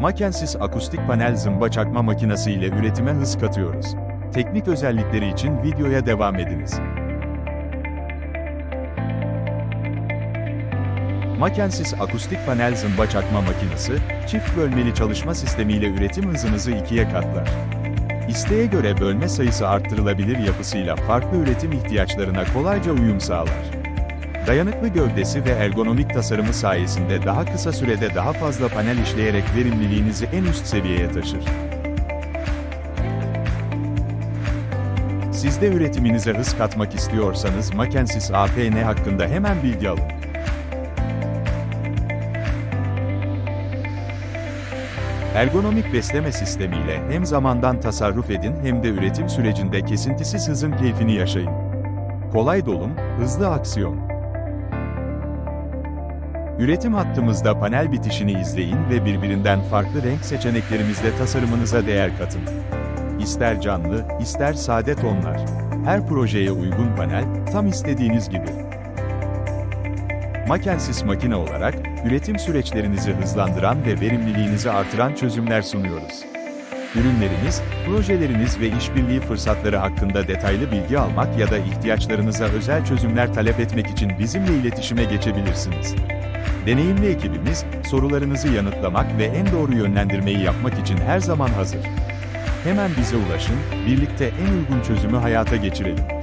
Makensiz akustik panel zımba çakma makinesi ile üretime hız katıyoruz. Teknik özellikleri için videoya devam ediniz. Makensiz akustik panel zımba çakma makinesi, çift bölmeli çalışma sistemiyle üretim hızınızı ikiye katlar. İsteğe göre bölme sayısı arttırılabilir yapısıyla farklı üretim ihtiyaçlarına kolayca uyum sağlar. Dayanıklı gövdesi ve ergonomik tasarımı sayesinde daha kısa sürede daha fazla panel işleyerek verimliliğinizi en üst seviyeye taşır. Siz de üretiminize hız katmak istiyorsanız Makensis APN hakkında hemen bilgi alın. Ergonomik besleme sistemiyle hem zamandan tasarruf edin hem de üretim sürecinde kesintisiz hızın keyfini yaşayın. Kolay dolum, hızlı aksiyon. Üretim hattımızda panel bitişini izleyin ve birbirinden farklı renk seçeneklerimizle tasarımınıza değer katın. İster canlı, ister sade tonlar. Her projeye uygun panel, tam istediğiniz gibi. Makensiz makine olarak, üretim süreçlerinizi hızlandıran ve verimliliğinizi artıran çözümler sunuyoruz. Ürünleriniz, projeleriniz ve işbirliği fırsatları hakkında detaylı bilgi almak ya da ihtiyaçlarınıza özel çözümler talep etmek için bizimle iletişime geçebilirsiniz. Deneyimli ekibimiz, sorularınızı yanıtlamak ve en doğru yönlendirmeyi yapmak için her zaman hazır. Hemen bize ulaşın, birlikte en uygun çözümü hayata geçirelim.